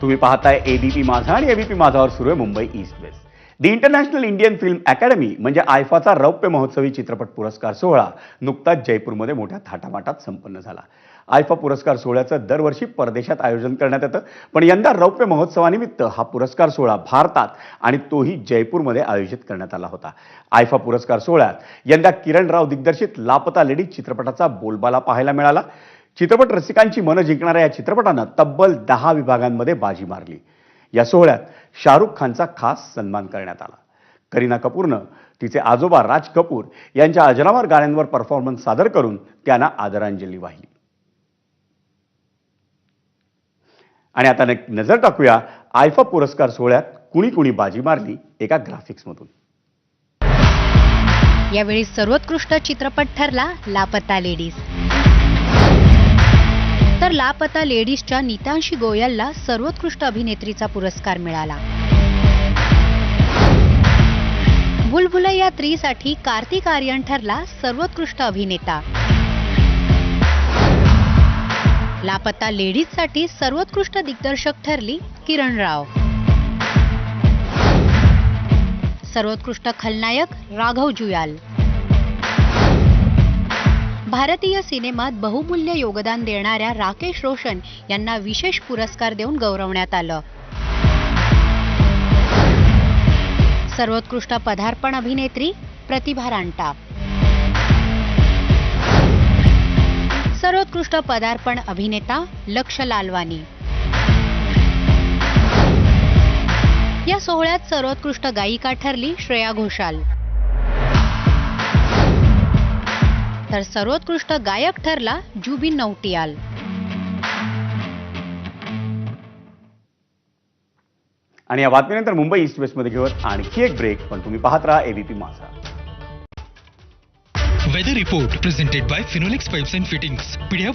तुम्ही पाहताय एबीपी माझा आणि एबीपी माझावर सुरू आहे Mumbai east west the international Indian film academy म्हणजे आयफाचा रौप्य महोत्सवी चित्रपट पुरस्कार सोहळा नुकताच जयपूरमध्ये मोठ्या थाटामाटात संपन्न झाला. आयफा पुरस्कार सोहळ्याचं दरवर्षी परदेशात आयोजन करण्यात येतं. पण यंदा रौप्य महोत्सवानिमित्त हा पुरस्कार सोहळा भारतात आणि तोही जयपूरमध्ये आयोजित करण्यात आला होता. आयफा पुरस्कार सोहळ्यात यंदा किरण राव दिग्दर्शित लापता लेडी चित्रपटाचा बोलबाला पाहायला मिळाला. चित्रपट रसिकांची मनं जिंकणाऱ्या या चित्रपटानं तब्बल दहा विभागांमध्ये बाजी मारली. या सोहळ्यात शाहरुख खानचा खास सन्मान करण्यात आला. करीना कपूरनं तिचे आजोबा राज कपूर यांच्या अजरामर गाण्यांवर परफॉर्मन्स सादर करून त्यांना आदरांजली वाहिली. आणि आता न- नजर टाकूया आयफा पुरस्कार सोहळ्यात कुणी कुणी बाजी मारली एका ग्राफिक्समधून. यावेळी सर्वोत्कृष्ट चित्रपट ठरला लापता लेडीज. तर लापता लेडीजच्या नीतांशी गोयलला सर्वोत्कृष्ट अभिनेत्रीचा पुरस्कार मिळाला. बुलबुलैया त्रीसाठी कार्तिक आर्यन ठरला सर्वोत्कृष्ट अभिनेता. लापता लेडीजसाठी सर्वोत्कृष्ट दिग्दर्शक ठरली किरण राव. सर्वोत्कृष्ट खलनायक राघव जुयाल. भारतीय सिनेमात बहुमूल्य योगदान देणाऱ्या राकेश रोशन यांना विशेष पुरस्कार देऊन गौरवण्यात आलं. सर्वोत्कृष्ट पदार्पण अभिनेत्री प्रतिभा रांटा. सर्वोत्कृष्ट पदार्पण अभिनेता लक्ष लालवानी. या सोहळ्यात सर्वोत्कृष्ट गायिका ठरली श्रेया घोषाल. तर सर्वोत्कृष्ट गायक ठरला जुबिन नौटियाल आणि या बातमीनंतर मुंबई ईस्ट वेस्टमध्ये घेऊन आणखी एक ब्रेक पण तुम्ही पाहत राहा एबीपी माझा Weather report presented by Phenolix Pipes and Fittings. पिढ्या